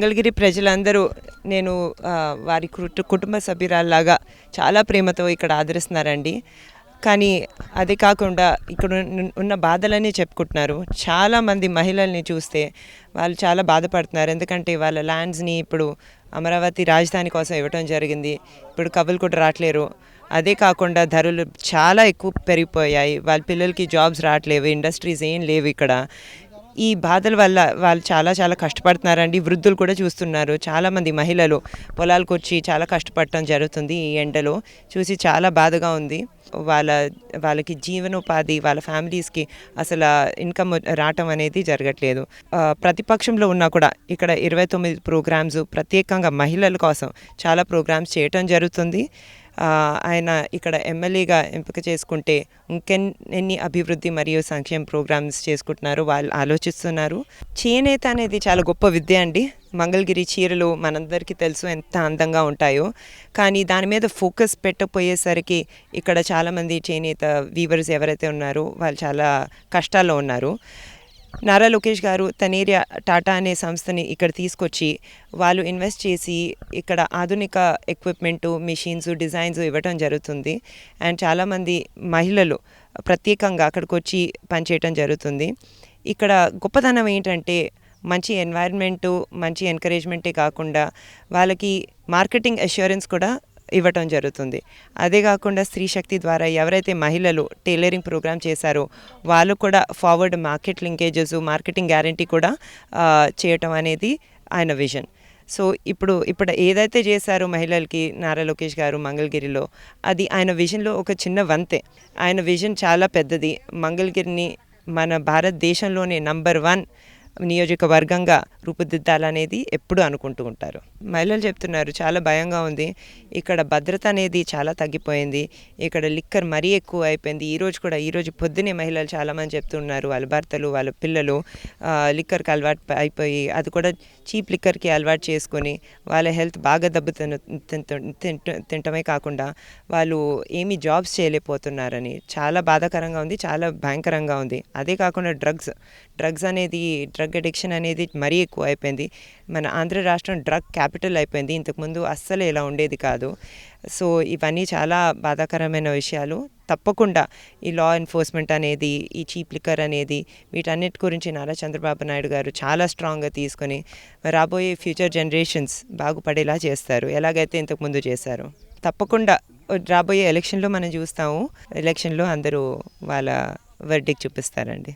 మంగళగిరి ప్రజలందరూ నేను వారి కుటు- కుటుంబ సభ్యురాల్లాగా చాలా ప్రేమతో ఇక్కడ ఆదరిస్తున్నారండి. కానీ అదే కాకుండా ఇక్కడ ఉన్న- బాధలనే బాధలన్నీ చెప్పుకుంటున్నారు. చాలామంది మహిళల్ని చూస్తే వాళ్ళు చాలా బాధపడుతున్నారు. ఎందుకంటే వాళ్ళ ల్యాండ్స్ని ఇప్పుడు అమరావతి రాజధాని కోసం ఇవ్వటం జరిగింది. ఇప్పుడు కబులు కూడా రావట్లేరు అదే కాకుండా ధరలు చాలా ఎక్కువ పెరిగిపోయాయి. వాళ్ళ పిల్లలకి జాబ్స్ రావట్లేవు. ఇండస్ట్రీస్ ఏం లేవు ఇక్కడ. ఈ బాధల వల్ల వాళ్ళు చాలా చాలా కష్టపడుతున్నారండి. వృద్ధులు కూడా చూస్తున్నారు. చాలామంది మహిళలు పొలాలకు వచ్చి చాలా కష్టపడటం జరుగుతుంది ఈ ఎండలో. చూసి చాలా బాధగా ఉంది. వాళ్ళ వాళ్ళకి జీవనోపాధి వాళ్ళ ఫ్యామిలీస్కి అసలు ఇన్కమ్ రావటం అనేది జరగట్లేదు. ప్రతిపక్షంలో ఉన్నా కూడా ఇక్కడ ఇరవై తొమ్మిది ప్రోగ్రామ్స్ ప్రత్యేకంగా మహిళల కోసం చాలా ప్రోగ్రామ్స్ చేయటం జరుగుతుంది. ఆయన ఇక్కడ ఎమ్మెల్యేగా ఎంపిక చేసుకుంటే ఇంకెన్ని అభివృద్ధి మరియు సంక్షేమ ప్రోగ్రామ్స్ చేసుకుంటున్నారు వాళ్ళు ఆలోచిస్తున్నారు. చేనేత అనేది చాలా గొప్ప విద్య అండి. మంగళగిరి చీరలు మనందరికీ తెలుసు ఎంత అందంగా ఉంటాయో. కానీ దాని మీద ఫోకస్ పెట్టపోయేసరికి ఇక్కడ చాలామంది చేనేత వీవర్స్ ఎవరైతే ఉన్నారో వాళ్ళు చాలా కష్టాల్లో ఉన్నారు. నారా లోకేష్ గారు తనేరియా టాటా అనే సంస్థని ఇక్కడ తీసుకొచ్చి వాళ్ళు ఇన్వెస్ట్ చేసి ఇక్కడ ఆధునిక ఎక్విప్మెంట్ మిషన్స్ డిజైన్స్ ఇవ్వటం జరుగుతుంది. అండ్ చాలామంది మహిళలు ప్రత్యేకంగా అక్కడికి వచ్చి పనిచేయటం జరుగుతుంది. ఇక్కడ గొప్పతనం ఏంటంటే మంచి ఎన్వైర్న్మెంటు మంచి ఎంకరేజ్మెంటే కాకుండా వాళ్ళకి మార్కెటింగ్ అష్యూరెన్స్ కూడా ఇవ్వటం జరుగుతుంది. అదే కాకుండా స్త్రీ శక్తి ద్వారా ఎవరైతే మహిళలు టైలరింగ్ ప్రోగ్రామ్ చేశారో వాళ్ళు కూడా forward market linkages marketing guarantee కూడా చేయటం అనేది ఆయన విజన్. సో ఇప్పుడు ఇప్పుడు ఏదైతే చేశారో మహిళలకి నారా లోకేష్ గారు మంగళగిరిలో అది ఆయన విజన్లో ఒక చిన్న వంతే. ఆయన విజన్ చాలా పెద్దది. మంగళగిరిని మన భారతదేశంలోనే నంబర్ వన్ నియోజకవర్గంగా రూపుదిద్దాలనేది ఎప్పుడు అనుకుంటూ ఉంటారు. మహిళలు చెప్తున్నారు చాలా భయంగా ఉంది. ఇక్కడ భద్రత అనేది చాలా తగ్గిపోయింది. ఇక్కడ లిక్కర్ మరీ ఎక్కువ అయిపోయింది. ఈరోజు కూడా ఈరోజు పొద్దునే మహిళలు చాలామంది చెప్తున్నారు వాళ్ళ భర్తలు వాళ్ళ పిల్లలు లిక్కర్కి అలవాటు అయిపోయి అది కూడా చీప్ లిక్కర్కి అలవాటు చేసుకొని వాళ్ళ హెల్త్ బాగా దెబ్బతిన తింటు- తింటమే కాకుండా వాళ్ళు ఏమీ జాబ్స్ చేయలేకపోతున్నారని చాలా బాధాకరంగా ఉంది చాలా భయంకరంగా ఉంది. అదే కాకుండా డ్రగ్స్ డ్రగ్స్ అనేది డ్రగ్ అడిక్షన్ అనేది మరీ ఎక్కువ అయిపోయింది మన ఆంధ్ర రాష్ట్రం డ్రగ్ క్యాపిటల్ అయిపోయింది. ఇంతకుముందు అస్సలు ఇలా ఉండేది కాదు. సో ఇవన్నీ చాలా బాధాకరమైన విషయాలు. తప్పకుండా ఈ లా ఎన్ఫోర్స్మెంట్ అనేది ఈ చీప్ లిక్కర్ అనేది వీటన్నిటి గురించి నారా చంద్రబాబు నాయుడు గారు చాలా స్ట్రాంగ్గా తీసుకొని రాబోయే ఫ్యూచర్ జనరేషన్స్ బాగుపడేలా చేస్తారు. ఎలాగైతే ఇంతకుముందు చేశారు. తప్పకుండా రాబోయే ఎలక్షన్లో మనం చూస్తాము. ఎలక్షన్లో అందరూ వాళ్ళ వర్డిక్ చూపిస్తారండి.